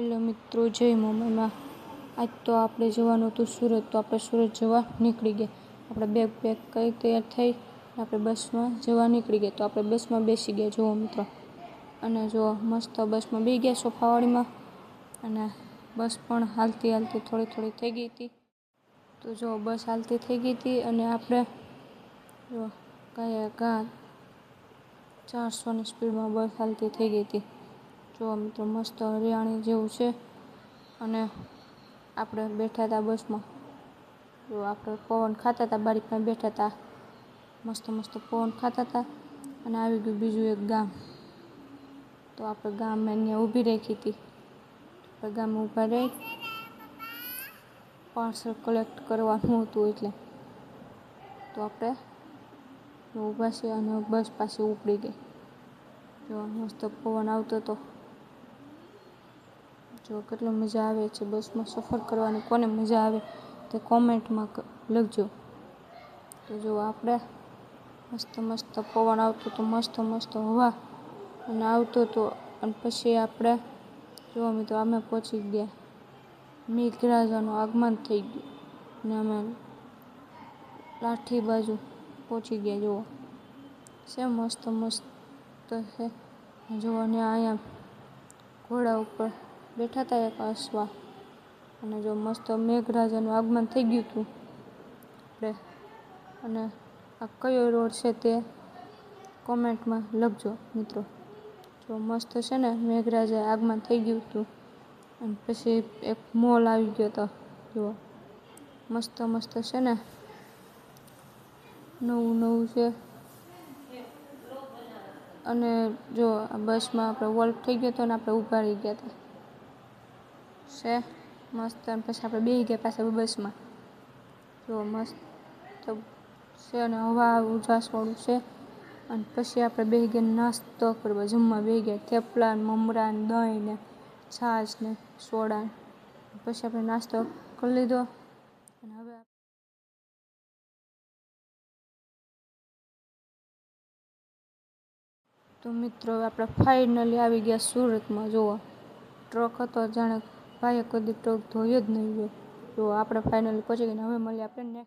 મિત્રો, જય મમ્મીમાં આજ તો આપણે જવાનું હતું સુરત, તો આપણે સુરત જવા નીકળી ગયા. આપણે બેગ પેક કરી તૈયાર થઈ આપણે બસમાં જવા નીકળી ગયા. તો આપણે બસમાં બેસી ગયા, જુઓ મિત્રો. અને જો મસ્ત બસમાં બેસી ગયા સોફાવાળીમાં. અને બસ પણ હાલતી હાલતી થોડી થોડી થઈ ગઈ હતી. તો જો બસ હાલતી થઈ ગઈ હતી અને આપણે જો કયા કા ચારસોની સ્પીડમાં બસ હાલતી થઈ ગઈ હતી. જો મિત્રો મસ્ત હરિયાણી જેવું છે. અને આપણે બેઠા હતા બસમાં. જો આપણે પવન ખાતા હતા, બારીકમાં બેઠા હતા. મસ્ત મસ્ત પવન ખાતા હતા. અને આવી ગયું બીજું એક ગામ. તો આપણે ગામ અહીંયા ઊભી રાખી હતી. આપણે ગામ ઊભા રહી પાર્સલ કલેક્ટ કરવાનું હતું એટલે. તો આપણે ઊભા છે અને બસ પાસે ઉપડી ગઈ. જો મસ્ત પવન આવતો હતો. જો કેટલી મજા આવે છે બસમાં સફર કરવાની, કોને મજા આવે તે કોમેન્ટમાં લખજો. તો જો આપણે મસ્ત મસ્ત પવન આવતો તો મસ્ત મસ્ત હવા અને આવતો તો અને પછી આપણે, જો તો અમે પહોંચી ગયા. મેઘરાજાનું આગમન થઈ ગયું અને અમે લાઠી બાજુ પહોંચી ગયા. જુઓ. છે મસ્ત મસ્ત છે. જુઓ ને અહીંયા ઘોડા ઉપર બેઠા હતા એક અશ્વા અને જો મસ્ત મેઘરાજાનું આગમન થઈ ગયું હતું. આપણે અને આ કયો રોડ છે તે કોમેન્ટમાં લખજો મિત્રો. જો મસ્ત છે ને મેઘરાજા આગમન થઈ ગયું હતું. અને પછી એક મોલ આવી ગયો હતો. જુઓ. મસ્ત મસ્ત છે ને. નવું નવું છે. અને જો આ બસમાં આપણે વોલ્ટ થઈ ગયો હતો ને આપણે ઊભા રહી ગયા હતા. છે. મસ્ત અને પછી આપણે બેસી ગયા પાછા બસમાં. જો મસ્ત છે અને હવા ઉજાસવાળું છે. અને પછી આપણે બેસી ગયા નાસ્તો કરવા. જમવા બેસી ગયા. થેપલા મમરા ને દહીં ને છાશ ને સોડા પછી આપણે નાસ્તો કરી લીધો. અને હવે તો મિત્રો આપણે ફાઇનલી આવી ગયા સુરતમાં. જુઓ ટ્રક હતો, જાણે ભાઈએ કદી ટ્રક ધોયો જ નહીં હોય તો આપણે ફાઇનલી પહોંચી ગયા હવે મળીએ આપણે નેક્સ્ટ